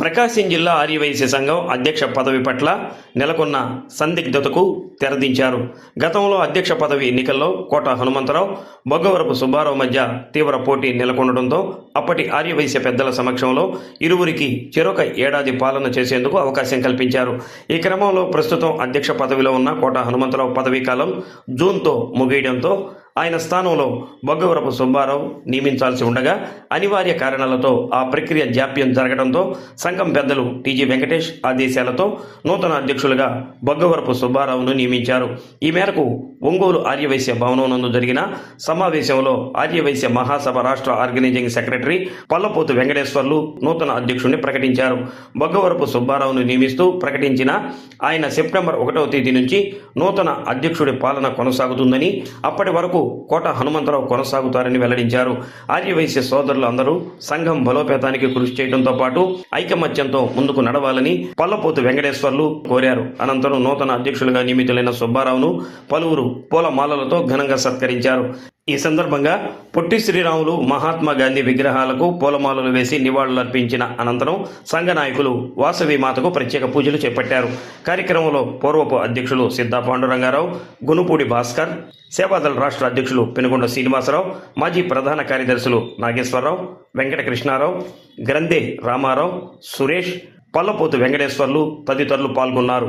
ప్రకాశం జిల్లా ఆర్యవైశ్య సంఘం అధ్యక్ష పదవి పట్ల నెలకొన్న సందిగ్ధతకు తెరదించారు. గతంలో అధ్యక్ష పదవి ఎన్నికల్లో కోట హనుమంతరావు బొగ్గవరపు సుబ్బారావు మధ్య తీవ్ర పోటీ నెలకొనడంతో అప్పటి ఆర్యవైశ్య పెద్దల సమక్షంలో ఇరువురికి చెరొక ఏడాది పాలన చేసేందుకు అవకాశం కల్పించారు. ఈ క్రమంలో ప్రస్తుతం అధ్యక్ష పదవిలో ఉన్న కోట హనుమంతరావు పదవీ కాలం జూన్తో ముగియడంతో ఆయన స్థానంలో బొగ్గవరపు సుబ్బారావు నియమించాల్సి ఉండగా అనివార్య కారణాలతో ఆ ప్రక్రియ జాప్యం జరగడంతో సంఘం పెద్దలు టీజీ వెంకటేష్ ఆదేశాలతో నూతన అధ్యక్షులుగా బొగ్గవరపు సుబ్బారావును నియమించారు. ఈ మేరకు ఒంగోలు ఆర్యవైశ్య భవనం నందు జరిగిన సమావేశంలో ఆర్యవైశ్య మహాసభ రాష్ట్ర ఆర్గనైజింగ్ సెక్రటరీ పల్లపోతు వెంకటేశ్వర్లు నూతన అధ్యక్షుడిని ప్రకటించారు. బొగ్గవరపు సుబ్బారావును నియమిస్తూ ప్రకటించిన ఆయన సెప్టెంబర్ ఒకటవ తేదీ నుంచి నూతన అధ్యక్షుడి పాలన కొనసాగుతుందని అప్పటి వరకు కోట హనుమంతరావు కొనసాగుతారని వెల్లడించారు. ఆర్యవైశ్య సోదరులు అందరూ సంఘం బలోపేతానికి కృషి చేయడంతో పాటు ఐకమత్యంతో ముందుకు నడవాలని పల్లపోతు వెంకటేశ్వర్లు కోరారు. అనంతరం నూతన అధ్యక్షులుగా నియమితులైన సుబ్బారావును పలువురు పూలమాలలతో ఘనంగా సత్కరించారు. ఈ సందర్భంగా పొట్టి శ్రీరాములు మహాత్మా గాంధీ విగ్రహాలకు పూలమాలలు వేసి నివాళులర్పించిన అనంతరం సంఘ నాయకులు వాసవి మాతకు ప్రత్యేక పూజలు చేపట్టారు. కార్యక్రమంలో పూర్వపు అధ్యక్షులు సిద్ధా పాండురంగారావు గునుపూడి భాస్కర్ సేవాదళ రాష్ట్ర అధ్యక్షులు పెనుగొండ శ్రీనివాసరావు మాజీ ప్రధాన కార్యదర్శులు నాగేశ్వరరావు వెంకటకృష్ణారావు గ్రంథే రామారావు సురేష్ పల్లపోతు వెంకటేశ్వర్లు తదితరులు పాల్గొన్నారు.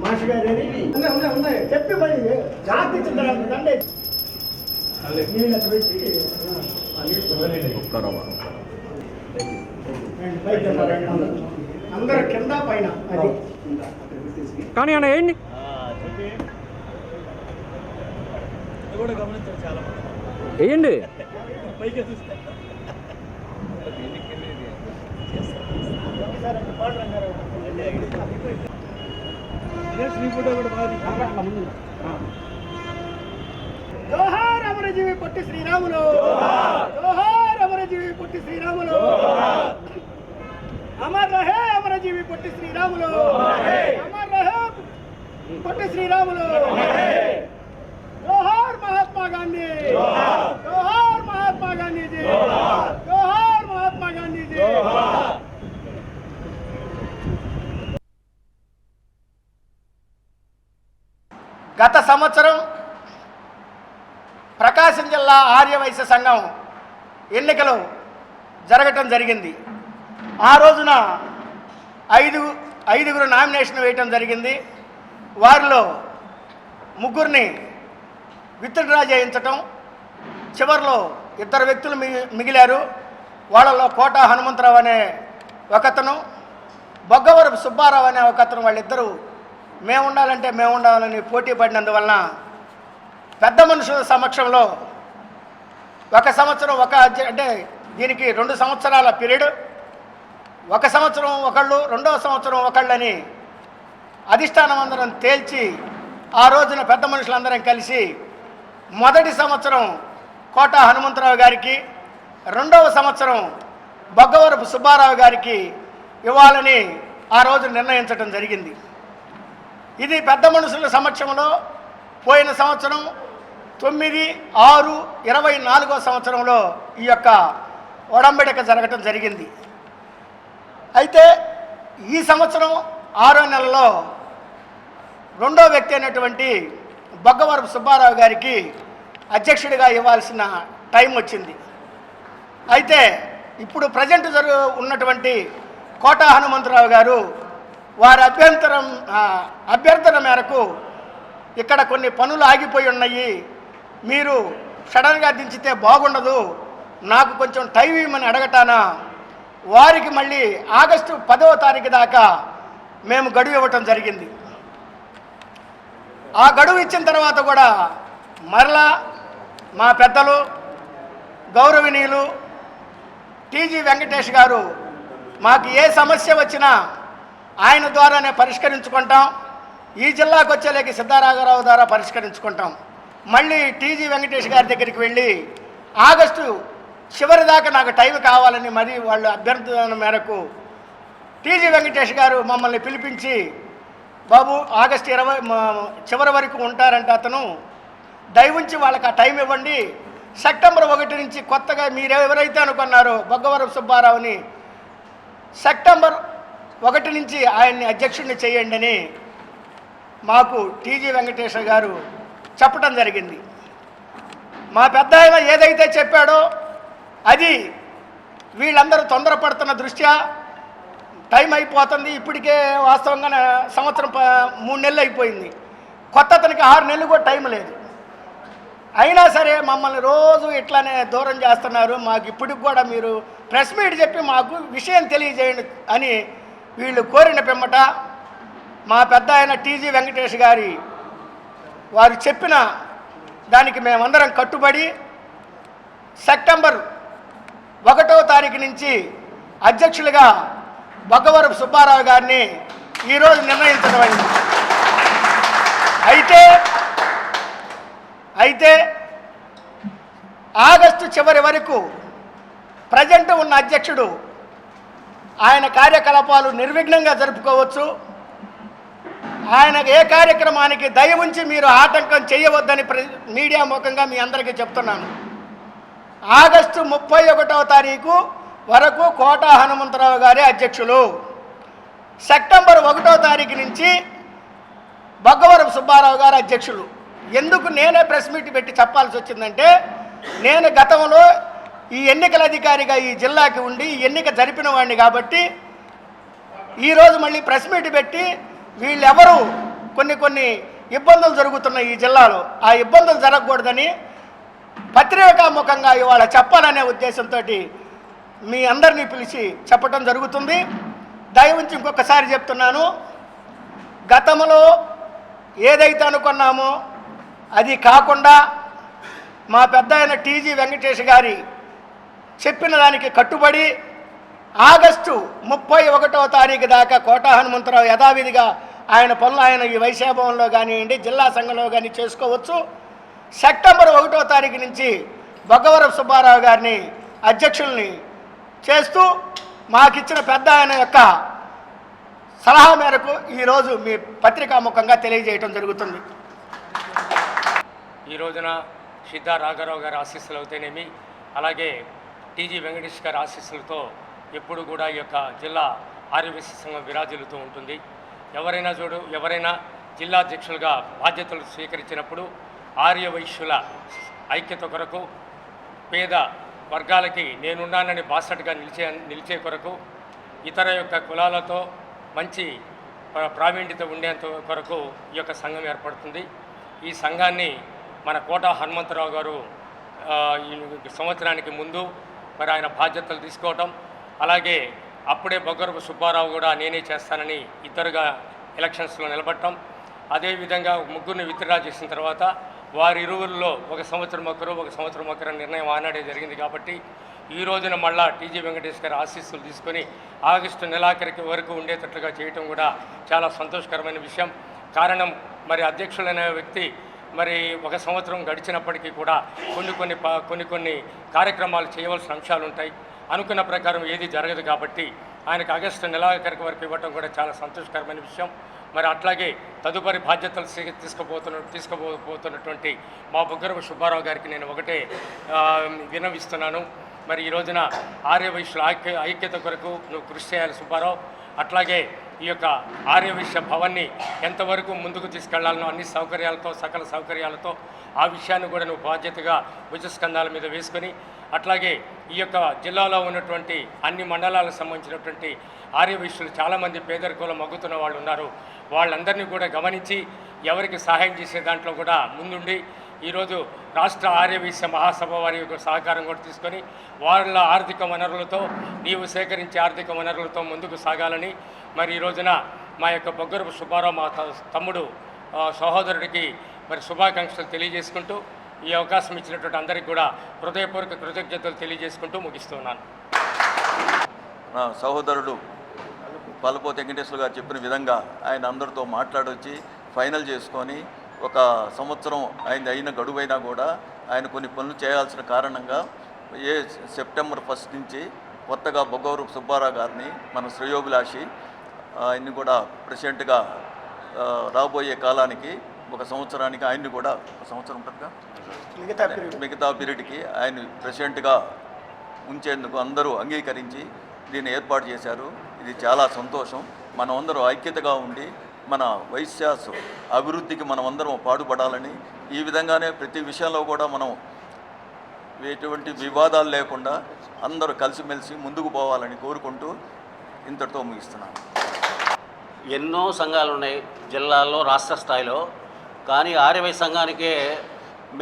మాస్టర్ గారు ఉన్నాయి ఉన్నాయి ఉన్నాయి చెప్పి మరి జాగ్రత్త ఇచ్చిన అందరు కింద పైన అది కానీ అన్న ఏంటి? వేయండి జోహార్ అమరజీవి పొట్టి శ్రీరాములు జోహార్ అమరజీవి పొట్టి శ్రీరాములు అమర్ రహే అమరజీవి పొట్టి శ్రీరాములు అమర్ రహే పొట్టి శ్రీరాములు జోహార్ మహాత్మా గాంధీ జోహార్ మహాత్మా గాంధీజీ జోహార్ మహాత్మా గాంధీజీ గత సంవత్సరం ప్రకాశం జిల్లా ఆర్యవైశ్య సంఘం ఎన్నికలు జరగటం జరిగింది. ఆ రోజున ఐదు ఐదుగురు నామినేషన్ వేయటం జరిగింది. వారిలో ముగ్గురిని విత్డ్రా చేయించటం చివరిలో ఇద్దరు వ్యక్తులు మిగి మిగిలారు. వాళ్ళలో కోట హనుమంతరావు అనే ఒకతను బొగ్గవరపు సుబ్బారావు అనే ఒకతను వాళ్ళిద్దరూ మేము ఉండాలంటే మేము ఉండాలని పోటీ పడినందువలన పెద్ద మనుషుల సమక్షంలో ఒక సంవత్సరం ఒక అంటే దీనికి రెండు సంవత్సరాల పీరియడ్ ఒక సంవత్సరం ఒకళ్ళు రెండవ సంవత్సరం ఒకళ్ళని అధిష్టానం అందరం తేల్చి ఆ రోజున పెద్ద మనుషులందరం కలిసి మొదటి సంవత్సరం కోట హనుమంతరావు గారికి రెండవ సంవత్సరం బొగ్గవరపు సుబ్బారావు గారికి ఇవ్వాలని ఆ రోజు నిర్ణయించడం జరిగింది. ఇది పెద్ద మనుషుల సమక్షంలో పోయిన సంవత్సరం తొమ్మిది ఆరు ఇరవై నాలుగో సంవత్సరంలో ఈ యొక్క ఒడంబడిక జరగటం జరిగింది. అయితే ఈ సంవత్సరం ఆరో నెలలో రెండో వ్యక్తి అయినటువంటి బొగ్గవరపు సుబ్బారావు గారికి అధ్యక్షుడిగా ఇవ్వాల్సిన టైం వచ్చింది. అయితే ఇప్పుడు ప్రజెంట్ జరుగు ఉన్నటువంటి కోటా హనుమంతరావు గారు వారి అభ్యంతరం అభ్యర్థన మేరకు ఇక్కడ కొన్ని పనులు ఆగిపోయి ఉన్నాయి. మీరు సడన్గా దించితే బాగుండదు. నాకు కొంచెం టైం ఇవ్వమని అడగటానా. వారికి మళ్ళీ ఆగస్టు పదవ తారీఖు దాకా మేము గడువు ఇవ్వటం జరిగింది. ఆ గడువు ఇచ్చిన తర్వాత కూడా మరలా మా పెద్దలు గౌరవనీయులు టీజీ వెంకటేష్ గారు మాకు ఏ సమస్య వచ్చినా ఆయన ద్వారానే పరిష్కరించుకుంటాం. ఈ జిల్లాకు వచ్చేలేకి సిద్ధారాఘవరావు ద్వారా పరిష్కరించుకుంటాం. మళ్ళీ టీజీ వెంకటేష్ గారి దగ్గరికి వెళ్ళి ఆగస్టు చివరి దాకా నాకు టైం కావాలని మరీ వాళ్ళ అభ్యర్థన మేరకు టీజీ వెంకటేష్ గారు మమ్మల్ని పిలిపించి బాబు ఆగస్టు ఇరవై చివరి వరకు ఉంటారంట అతను. దయవుంచి వాళ్ళకి ఆ టైం ఇవ్వండి. సెప్టెంబర్ ఒకటి నుంచి కొత్తగా మీరు ఎవరైతే అనుకున్నారో బొగ్గవరం సుబ్బారావుని సెప్టెంబర్ ఒకటి నుంచి ఆయన్ని అధ్యక్షుడిని చేయండి అని మాకు టీజీ వెంకటేశ్వర గారు చెప్పడం జరిగింది. మా పెద్ద ఆయన ఏదైతే చెప్పాడో అది వీళ్ళందరూ తొందరపడుతున్న దృష్ట్యా టైం అయిపోతుంది. ఇప్పటికే వాస్తవంగా సంవత్సరం మూడు నెలలు అయిపోయింది. కొత్త అతనికి ఆరు నెలలు కూడా టైం లేదు. అయినా సరే మమ్మల్ని రోజు ఇట్లానే దూరం చేస్తున్నారు. మాకు ఇప్పటికి కూడా మీరు ప్రెస్ మీట్ చెప్పి మాకు విషయం తెలియజేయండి అని వీళ్ళు కోరిన పిమ్మట మా పెద్ద ఆయన టీజీ వెంకటేష్ గారి వారు చెప్పిన దానికి మేమందరం కట్టుబడి సెప్టెంబర్ ఒకటో తారీఖు నుంచి అధ్యక్షులుగా బొగ్గవరపు సుబ్బారావు గారిని ఈరోజు నిర్ణయించడం అయింది. అయితే అయితే ఆగస్టు చివరి వరకు ప్రజెంట్ ఉన్న అధ్యక్షుడు ఆయన కార్యకలాపాలు నిర్విఘ్నంగా జరుపుకోవచ్చు. ఆయన ఏ కార్యక్రమానికి దయ ఉంచి మీరు ఆటంకం చేయవద్దని ప్ర మీడియా ముఖంగా మీ అందరికీ చెప్తున్నాను. ఆగస్టు ముప్పై ఒకటవ తారీఖు వరకు కోట హనుమంతరావు గారి అధ్యక్షులు. సెప్టెంబర్ ఒకటవ తారీఖు నుంచి బొగ్గవరం సుబ్బారావు గారు అధ్యక్షులు. ఎందుకు నేనే ప్రెస్ మీట్ పెట్టి చెప్పాల్సి వచ్చిందంటే నేను గతంలో ఈ ఎన్నికల అధికారిగా ఈ జిల్లాకి ఉండి ఈ ఎన్నిక జరిపిన వాడిని కాబట్టి ఈరోజు మళ్ళీ ప్రెస్ మీట్ పెట్టి వీళ్ళెవరు కొన్ని కొన్ని ఇబ్బందులు జరుగుతున్నాయి ఈ జిల్లాలో. ఆ ఇబ్బందులు జరగకూడదని పత్రికాముఖంగా ఇవాళ చెప్పాలనే ఉద్దేశంతో మీ అందరినీ పిలిచి చెప్పడం జరుగుతుంది. దయవుంచి ఇంకొకసారి చెప్తున్నాను గతంలో ఏదైతే అనుకున్నామో అది కాకుండా మా పెద్ద ఆయన టీజీ వెంకటేష్ గారి చెప్పిన దానికి కట్టుబడి ఆగస్టు ముప్పై ఒకటవ తారీఖు దాకా కోట హనుమంతరావు యథావిధిగా ఆయన పనులు ఆయన ఈ వైశాభవంలో కానివ్వండి జిల్లా సంఘంలో కానీ చేసుకోవచ్చు. సెప్టెంబర్ ఒకటో తారీఖు నుంచి భగవరం సుబ్బారావు గారిని అధ్యక్షుల్ని చేస్తూ మాకిచ్చిన పెద్ద ఆయన యొక్క సలహా మేరకు ఈరోజు మీ పత్రికాముఖంగా తెలియజేయటం జరుగుతుంది. ఈ రోజున సిద్ధ రాఘారావు గారి ఆశీస్సులు అవుతేనేమి అలాగే టీజీ వెంకటేష్ గారి ఆశీస్సులతో ఎప్పుడు కూడా ఈ యొక్క జిల్లా ఆర్యవేశ సంఘం విరాజిల్లుతూ ఉంటుంది. ఎవరైనా చూడు ఎవరైనా జిల్లా అధ్యక్షులుగా బాధ్యతలు స్వీకరించినప్పుడు ఆర్య వైశ్యుల ఐక్యత కొరకు పేద వర్గాలకి నేనున్నానని బాసటగా నిలిచే నిలిచే కొరకు ఇతర యొక్క కులాలతో మంచి ప్రావీణ్యత ఉండేంత కొరకు ఈ యొక్క సంఘం ఏర్పడుతుంది. ఈ సంఘాన్ని మన కోట హనుమంతరావు గారు ఈ సంవత్సరానికి ముందు మరి ఆయన బాధ్యతలు తీసుకోవటం. అలాగే అప్పుడే బొగ్గరపు సుబ్బారావు కూడా నేనే చేస్తానని ఇద్దరుగా ఎలక్షన్స్లో నిలబడటం. అదేవిధంగా ముగ్గురిని విత్డ్రా చేసిన తర్వాత వారి ఇరువురిలో ఒక సంవత్సరం ఒకరు ఒక సంవత్సరం ఒకరు నిర్ణయం ఆనాడే జరిగింది కాబట్టి ఈ రోజున మళ్ళా టీజీ వెంకటేష్ గారి ఆశీస్సులు తీసుకొని ఆగస్టు నెలాఖరికి వరకు ఉండేటట్లుగా చేయటం కూడా చాలా సంతోషకరమైన విషయం. కారణం మరి అధ్యక్షులైన వ్యక్తి మరి ఒక సంవత్సరం గడిచినప్పటికీ కూడా కొన్ని కొన్ని ప- కొన్ని కొన్ని కార్యక్రమాలు చేయవలసిన అంశాలు ఉంటాయి. అనుకున్న ప్రకారం ఏది జరగదు కాబట్టి ఆయనకు ఆగస్టు నెలాఖరికి వరకు ఇవ్వటం కూడా చాలా సంతోషకరమైన విషయం. మరి అట్లాగే తదుపరి బాధ్యతలు తీసుకుపోతున్న తీసుకుపోతున్నటువంటి మా బుగ్గరపు సుబ్బారావు గారికి నేను ఒకటే వినవిస్తున్నాను విన్నవిస్తున్నాను. మరి ఈ రోజున ఆర్యవైశ్యుల ఐక్య ఐక్యత కొరకు నువ్వు కృషి చేయాలి సుబ్బారావు. అట్లాగే ఈ యొక్క ఆర్యవిశ్వ భవన్ని ఎంతవరకు ముందుకు తీసుకెళ్ళాలనో అన్ని సౌకర్యాలతో సకల సౌకర్యాలతో ఆ విషయాన్ని కూడా నువ్వు బాధ్యతగా భుజస్కంధాల మీద వేసుకొని అట్లాగే ఈ యొక్క జిల్లాలో ఉన్నటువంటి అన్ని మండలాలకు సంబంధించినటువంటి ఆర్యవిశ్యులు చాలామంది పేదరికంలో మగ్గుతున్న వాళ్ళు ఉన్నారు. వాళ్ళందరినీ కూడా గమనించి ఎవరికి సహాయం చేసే దాంట్లో కూడా ముందుండి ఈరోజు రాష్ట్ర ఆర్యవైశ్య మహాసభ వారి యొక్క సహకారం కూడా తీసుకొని వాళ్ళ ఆర్థిక వనరులతో నీవు సేకరించే ఆర్థిక వనరులతో ముందుకు సాగాలని మరి ఈ రోజున మా యొక్క బొగ్గరపు సుబ్బారావు మా త- తమ్ముడు సహోదరుడికి మరి శుభాకాంక్షలు తెలియజేసుకుంటూ ఈ అవకాశం ఇచ్చినటువంటి అందరికీ కూడా హృదయపూర్వక కృతజ్ఞతలు తెలియజేసుకుంటూ ముగిస్తున్నాను. నా సహోదరుడు పల్లపోతి వెంకటేశ్వర గారు చెప్పిన విధంగా ఆయన అందరితో మాట్లాడొచ్చి ఫైనల్ చేసుకొని ఒక సంవత్సరం ఆయన అయిన గడువైనా కూడా ఆయన కొన్ని పనులు చేయాల్సిన కారణంగా ఏ సెప్టెంబర్ ఫస్ట్ నుంచి కొత్తగా బొగ్గవరపు సుబ్బారావు గారిని మన శ్రేయోభిలాషి ఆయన్ని కూడా ప్రెసిడెంట్గా రాబోయే కాలానికి ఒక సంవత్సరానికి ఆయన్ని కూడా ఒక సంవత్సరం ఉంటుందిగా మిగతా మిగతా పీరియడ్కి ఆయన ప్రెసిడెంట్గా ఉంచేందుకు అందరూ అంగీకరించి దీన్ని ఏర్పాటు చేశారు. ఇది చాలా సంతోషం. మనం అందరూ ఐక్యతగా ఉండి మన వైశ్యాస్ అభివృద్ధికి మనం అందరం పాటుపడాలని ఈ విధంగానే ప్రతి విషయంలో కూడా మనం ఎటువంటి వివాదాలు లేకుండా అందరూ కలిసిమెలిసి ముందుకు పోవాలని కోరుకుంటూ ఇంతటితో ముగిస్తున్నాను. ఎన్నో సంఘాలు ఉన్నాయి జిల్లాల్లో రాష్ట్ర స్థాయిలో. కానీ ఆర్యవై సంఘానికే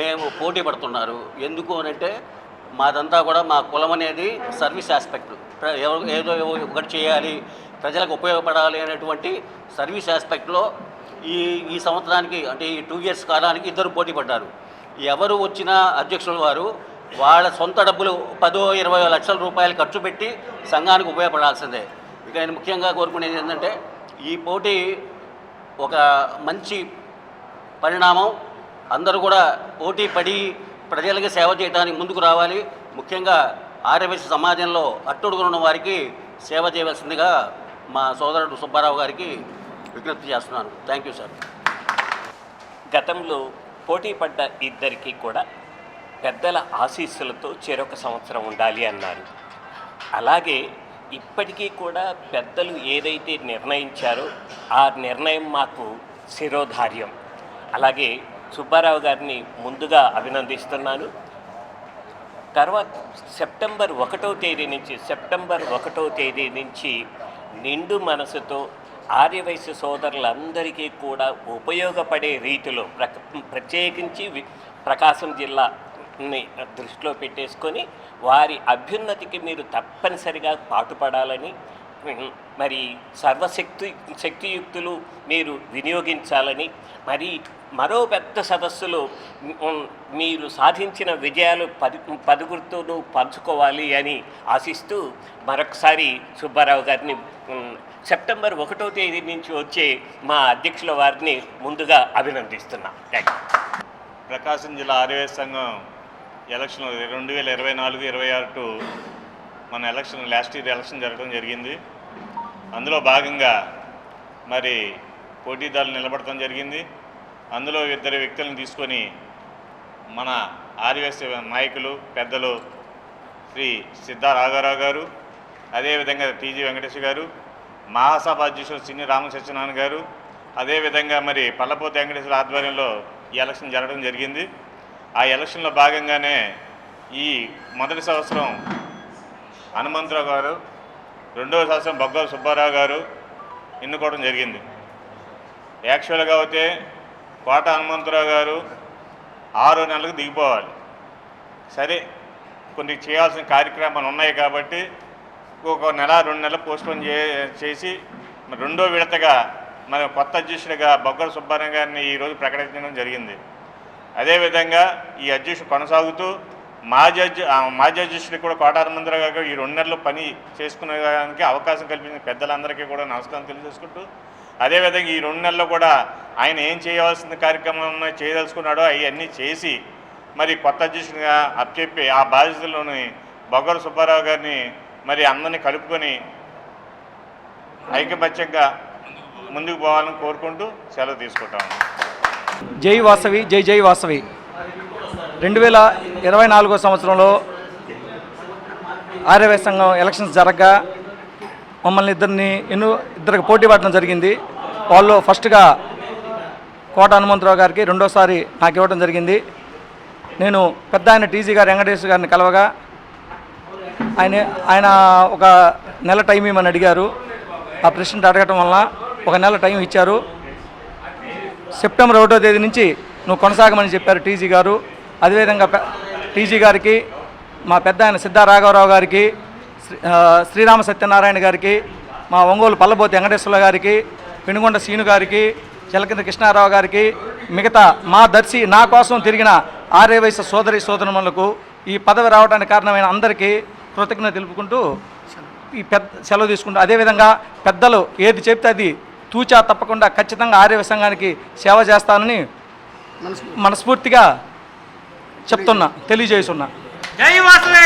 మేము పోటీ పడుతున్నారు. ఎందుకు అని అంటే మాదంతా కూడా మా కులం అనేది సర్వీస్ ఆస్పెక్ట్. ఏదో ఒకటి చేయాలి ప్రజలకు ఉపయోగపడాలి అనేటువంటి సర్వీస్ ఆస్పెక్ట్లో ఈ ఈ సంవత్సరానికి అంటే ఈ టూ ఇయర్స్ కాలానికి ఇద్దరు పోటీ పడ్డారు. ఎవరు వచ్చినా అధ్యక్షుల వారు వాళ్ళ సొంత డబ్బులు పదో ఇరవై లక్షల రూపాయలు ఖర్చు పెట్టి సంఘానికి ఉపయోగపడాల్సిందే. ఇక నేను ముఖ్యంగా కోరుకునేది ఏంటంటే ఈ పోటీ ఒక మంచి పరిణామం. అందరూ కూడా పోటీ పడి ప్రజలకు సేవ చేయడానికి ముందుకు రావాలి. ముఖ్యంగా ఆర్యవేశ సమాజంలో అట్టుడుగున్న వారికి సేవ చేయవలసిందిగా మా సోదరుడు సుబ్బారావు గారికి విజ్ఞప్తి చేస్తున్నాను. థ్యాంక్ యూ సార్ గతంలో పోటీ పడ్డ ఇద్దరికి కూడా పెద్దల ఆశీస్సులతో చెరొక సంవత్సరం ఉండాలి అన్నారు. అలాగే ఇప్పటికీ కూడా పెద్దలు ఏదైతే నిర్ణయించారో ఆ నిర్ణయం మాకు శిరోధార్యం. అలాగే సుబ్బారావు గారిని ముందుగా అభినందిస్తున్నాను. తర్వాత సెప్టెంబర్ ఒకటో తేదీ నుంచి సెప్టెంబర్ ఒకటో తేదీ నుంచి నిండు మనసుతో ఆర్యవైశ్య సోదరులందరికీ కూడా ఉపయోగపడే రీతిలో ప్రక ప్రత్యేకించి వి- ప్రకాశం జిల్లా దృష్టిలో పెట్టేసుకొని వారి అభ్యున్నతికి మీరు తప్పనిసరిగా పాటుపడాలని మరి సర్వశక్తి శక్తియుక్తులు మీరు వినియోగించాలని మరి మరో పెద్ద సదస్సులో మీరు సాధించిన విజయాలు పది పదుగురుతోనూ పంచుకోవాలి అని ఆశిస్తూ మరొకసారి సుబ్బారావు గారిని సెప్టెంబర్ ఒకటో తేదీ నుంచి వచ్చే మా అధ్యక్షుల వారిని ముందుగా అభినందిస్తున్నా. థ్యాంక్ యూ ప్రకాశం జిల్లా ఆర్యవేశ సంఘం ఎలక్షన్ రెండు వేల ఇరవై నాలుగు ఇరవై ఆరు టు మన ఎలక్షన్ లాస్ట్ ఇయర్ ఎలక్షన్ జరగడం జరిగింది. అందులో భాగంగా మరి పోటీదారులు నిలబడటం జరిగింది. అందులో ఇద్దరు వ్యక్తులను తీసుకొని మన ఆర్యవేశ నాయకులు పెద్దలు శ్రీ సిద్ధా రాఘారావు గారు అదేవిధంగా టీజీ వెంకటేష్ గారు మహాసభ అధ్యక్షుడు సిన్ని రామసత్యనారాయణ గారు అదేవిధంగా మరి పల్లపోతి వెంకటేశ్వర ఆధ్వర్యంలో ఈ ఎలక్షన్ జరగడం జరిగింది. ఆ ఎలక్షన్లో భాగంగానే ఈ మొదటి సంవత్సరం హనుమంతరావు గారు రెండవ సంవత్సరం బొగ్గ సుబ్బారావు గారు ఎన్నుకోవడం జరిగింది. యాక్చువల్గా అయితే కోట హనుమంతరావు గారు ఆరో నెలలకు దిగిపోవాలి. సరే కొన్ని చేయాల్సిన కార్యక్రమాలు ఉన్నాయి కాబట్టి ఒక నెల రెండు నెలలు పోస్ట్పోన్ చే చేసి రెండో విడతగా మన కొత్త అధ్యక్షుడిగా బొగ్గల సుబ్బారావు గారిని ఈరోజు ప్రకటించడం జరిగింది. అదేవిధంగా ఈ అధ్యక్షుడు కొనసాగుతూ మా అధ్య మా మాజీ కూడా కోటారు హనుమంతరావు గారు ఈ రెండు నెలలు పని చేసుకునేదానికి అవకాశం కల్పించిన పెద్దలందరికీ కూడా నమస్కారం తెలియజేసుకుంటూ అదేవిధంగా ఈ రెండు నెలల్లో కూడా ఆయన ఏం చేయవలసిన కార్యక్రమం చేయదలుచుకున్నాడో అవన్నీ చేసి మరి కొత్త అధ్యక్షుడిగా అప్పచెప్పి ఆ బాధ్యతలోని బొగ్గర సుబ్బారావు గారిని మరి అందరినీ కలుపుకొని ఐకమత్యంగా ముందుకు పోవాలని కోరుకుంటూ సెలవు తీసుకుంటాము జై వాసవి జై జై వాసవి. రెండు వేల ఇరవై నాలుగో సంవత్సరంలో ఆర్యవై సంఘం ఎలక్షన్స్ జరగగా మమ్మల్ని ఇద్దరిని ఎన్నో ఇద్దరికి పోటీ పడడం జరిగింది. వాళ్ళు ఫస్ట్గా కోట హనుమంతరావు గారికి రెండోసారి నాకు ఇవ్వడం జరిగింది. నేను పెద్ద ఆయన టీజీ గారు వెంకటేశ్వర గారిని కలవగా ఆయన ఆయన ఒక నెల టైం ఇవ్వమని అడిగారు. ఆ ప్రెసిడెంట్ అడగటం వల్ల ఒక నెల టైం ఇచ్చారు. సెప్టెంబర్ ఒకటో తేదీ నుంచి నువ్వు కొనసాగమని చెప్పారు టీజీ గారు. అదేవిధంగా టీజీ గారికి మా పెద్ద ఆయన సిద్ధా రాఘవరావు గారికి శ్రీ- శ్రీరామ సత్యనారాయణ గారికి మా ఒంగోలు పల్లబోతి వెంకటేశ్వర గారికి పెనుగొండ సీను గారికి జలకింద కృష్ణారావు గారికి మిగతా మా దర్శి నా కోసం తిరిగిన ఆర్యవయసు సోదరి సోదరులకు ఈ పదవి రావడానికి కారణమైన అందరికీ కృతజ్ఞత తెలుపుకుంటూ ఈ పెద్ద సెలవు తీసుకుంటూ అదేవిధంగా పెద్దలు ఏది చెప్తే అది తూచా తప్పకుండా ఖచ్చితంగా ఆర్యవ సంఘానికి సేవ చేస్తానని మనస్ఫూర్తిగా చెప్తున్నా తెలియజేస్తున్నా. జై వాసవి